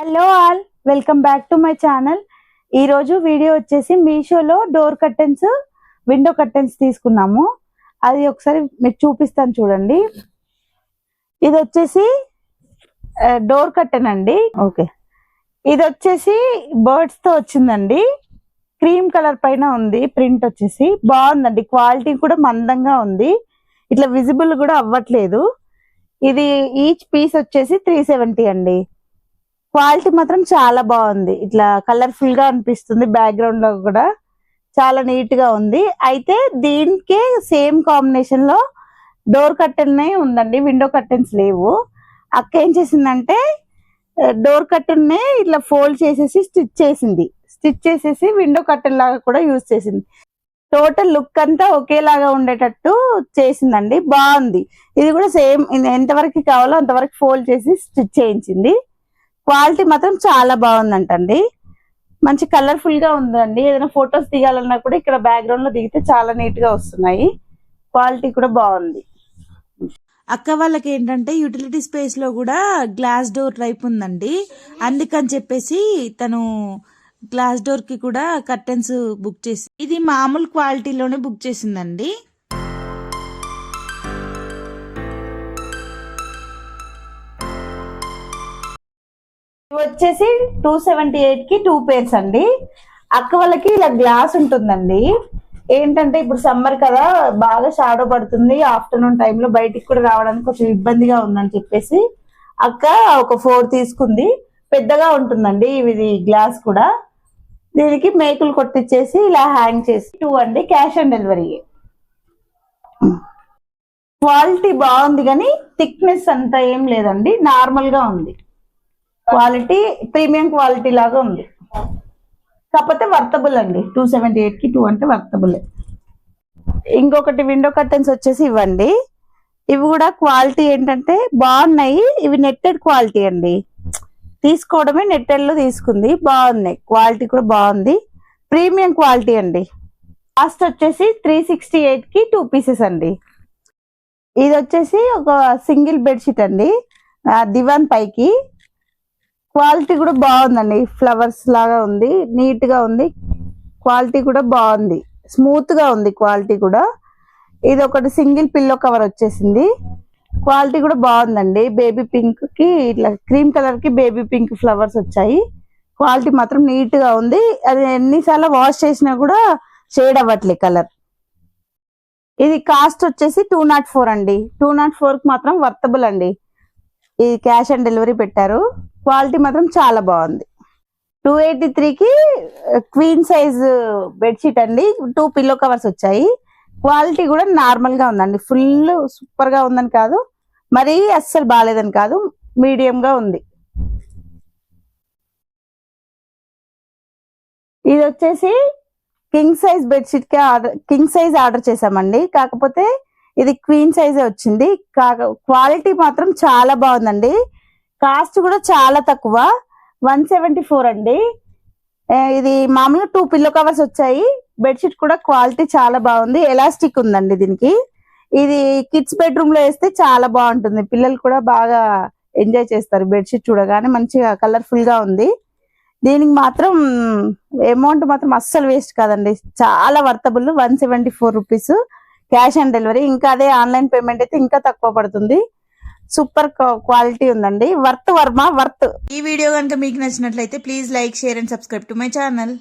Hello all welcome back to my channel ఈ రోజు video వచ్చేసి మీషోలో డోర్ కర్టెన్స్ విండో కర్టెన్స్ తీసుకున్నాము. అది ఒకసారి మీకు చూపిస్తాను చూడండి. ఇది వచ్చేసి డోర్ కర్టెన్ అండి. ఓకే. ఇది వచ్చేసి బర్డ్స్తో వచ్చిందండి. క్రీమ్ కలర్ పైన ఉంది ప్రింట్ వచ్చేసి. బాగుందండి క్వాలిటీ కూడా మందంగా ఉంది. ఇట్లా విజిబుల్ కూడా అవ్వట్లేదు. ఇది ఈచ్ పీస్ వచ్చేసి త్రీ సెవెంటీ అండి. క్వాలిటీ మాత్రం చాలా బాగుంది. ఇట్లా కలర్ఫుల్గా అనిపిస్తుంది బ్యాక్గ్రౌండ్లో కూడా. చాలా నీట్గా ఉంది. అయితే దీనికే సేమ్ కాంబినేషన్లో డోర్ కర్టెన్ ఉందండి. విండో కర్టెన్స్ లేవు. అక్క ఏం చేసిందంటే డోర్ కర్టెన్ని ఇట్లా ఫోల్డ్ చేసేసి స్టిచ్ చేసింది. స్టిచ్ చేసేసి విండో కర్టెన్ లాగా కూడా యూజ్ చేసింది. టోటల్ లుక్ అంతా ఒకేలాగా ఉండేటట్టు చేసిందండి. బాగుంది. ఇది కూడా సేమ్ ఎంతవరకు కావాలో అంతవరకు ఫోల్డ్ చేసి స్టిచ్ చేయించింది. క్వాలిటీ మాత్రం చాలా బాగుందంటండి. మంచి కలర్ఫుల్గా ఉందండి. ఏదైనా ఫొటోస్ దిగాలన్నా కూడా ఇక్కడ బ్యాక్గ్రౌండ్లో దిగితే చాలా నీట్గా వస్తున్నాయి. క్వాలిటీ కూడా బాగుంది. అక్క వాళ్ళకి ఏంటంటే యూటిలిటీ స్పేస్లో కూడా గ్లాస్ డోర్ టైప్ ఉందండి. అందుకని చెప్పేసి తను గ్లాస్ డోర్కి కూడా కర్టెన్స్ బుక్ చేసి ఇది మామూలు క్వాలిటీలోనే బుక్ చేసిందండి. ఇవి వచ్చేసి టూ సెవెంటీ ఎయిట్కి టూ పేర్స్ అండి. అక్క వాళ్ళకి ఇలా గ్లాస్ ఉంటుందండి. ఏంటంటే ఇప్పుడు సమ్మర్ కదా బాగా షాడో పడుతుంది. ఆఫ్టర్నూన్ టైంలో బయటికి కూడా రావడానికి కొంచెం ఇబ్బందిగా ఉందని చెప్పేసి అక్క ఒక ఫోర్ తీసుకుంది. పెద్దగా ఉంటుందండి ఇది గ్లాస్ కూడా. దీనికి మేకులు కొట్టించేసి ఇలా హ్యాంగ్ చేసి టూ అండి క్యాష్ ఆన్ డెలివరీ క్వాలిటీ బాగుంది కానీ థిక్నెస్ అంత ఏం లేదండి నార్మల్గా ఉంది. క్వాలిటీ ప్రీమియం క్వాలిటీ లాగా ఉంది. కాకపోతే వర్తబుల్ అండి. టూ సెవెంటీ ఎయిట్కి టూ అంటే వర్తబుల్. ఇంకొకటి విండో కర్టెన్స్ వచ్చేసి ఇవ్వండి. ఇవి కూడా క్వాలిటీ ఏంటంటే బాగున్నాయి. ఇవి నెట్టెడ్ క్వాలిటీ అండి. తీసుకోవడమే నెట్టెడ్లో తీసుకుంది. బాగున్నాయి. క్వాలిటీ కూడా బాగుంది. ప్రీమియం క్వాలిటీ అండి. కాస్ట్ వచ్చేసి త్రీ సిక్స్టీ ఎయిట్కి టూ పీసెస్ అండి. ఇది వచ్చేసి ఒక సింగిల్ బెడ్షీట్ అండి. దివాన్ పైకి. క్వాలిటీ కూడా బాగుందండి. ఫ్లవర్స్ లాగా ఉంది నీట్గా ఉంది. క్వాలిటీ కూడా బాగుంది. స్మూత్గా ఉంది క్వాలిటీ కూడా. ఇది ఒకటి సింగిల్ పిల్లో కవర్ వచ్చేసింది. క్వాలిటీ కూడా బాగుందండి. బేబీ పింక్కి ఇట్లా క్రీమ్ కలర్కి బేబీ పింక్ ఫ్లవర్స్ వచ్చాయి. క్వాలిటీ మాత్రం నీట్గా ఉంది. అది ఎన్నిసార్లు వాష్ చేసినా కూడా షేడ్ అవ్వట్లే కలర్. ఇది కాస్ట్ వచ్చేసి టూ నాట్ ఫోర్ అండి. టూ నాట్ ఫోర్కి మాత్రం వర్తబుల్ అండి. ఇది క్యాష్ ఆన్ డెలివరీ పెట్టారు. క్వాలిటీ మాత్రం చాలా బాగుంది. టూ ఎయిటీ త్రీకి క్వీన్ సైజ్ బెడ్షీట్ అండి. టూ పిల్లో కవర్స్ వచ్చాయి. క్వాలిటీ కూడా నార్మల్గా ఉందండి. ఫుల్ సూపర్గా ఉందని కాదు. మరీ అస్సలు బాగాలేదని కాదు. మీడియంగా ఉంది. ఇది వచ్చేసి కింగ్ సైజ్ బెడ్షీట్కే ఆర్డర్ కింగ్ సైజ్ ఆర్డర్ చేసామండి కాకపోతే ఇది క్వీన్ సైజే వచ్చింది. కాక క్వాలిటీ మాత్రం చాలా బాగుందండి. కాస్ట్ కూడా చాలా తక్కువ. వన్ సెవెంటీ ఫోర్ అండి. ఇది మామూలుగా టూ పిల్లో కవర్స్ వచ్చాయి. బెడ్షీట్ కూడా క్వాలిటీ చాలా బాగుంది. ఎలాస్టిక్ ఉందండి దీనికి. ఇది కిడ్స్ బెడ్రూమ్లో వేస్తే చాలా బాగుంటుంది. పిల్లలు కూడా బాగా ఎంజాయ్ చేస్తారు బెడ్షీట్ చూడగానే. మంచిగా కలర్ఫుల్గా ఉంది. దీనికి మాత్రం అమౌంట్ మాత్రం అస్సలు వేస్ట్ కాదండి. చాలా worthable. One seventy four rupees cash on delivery. ఇంకా అదే ఆన్లైన్ పేమెంట్ అయితే ఇంకా తక్కువ పడుతుంది. సూపర్ క్వాలిటీ ఉందండి. వర్త్ వర్మ వర్త్. ఈ వీడియో కనుక మీకు నచ్చినట్లయితే please like share and subscribe to my channel.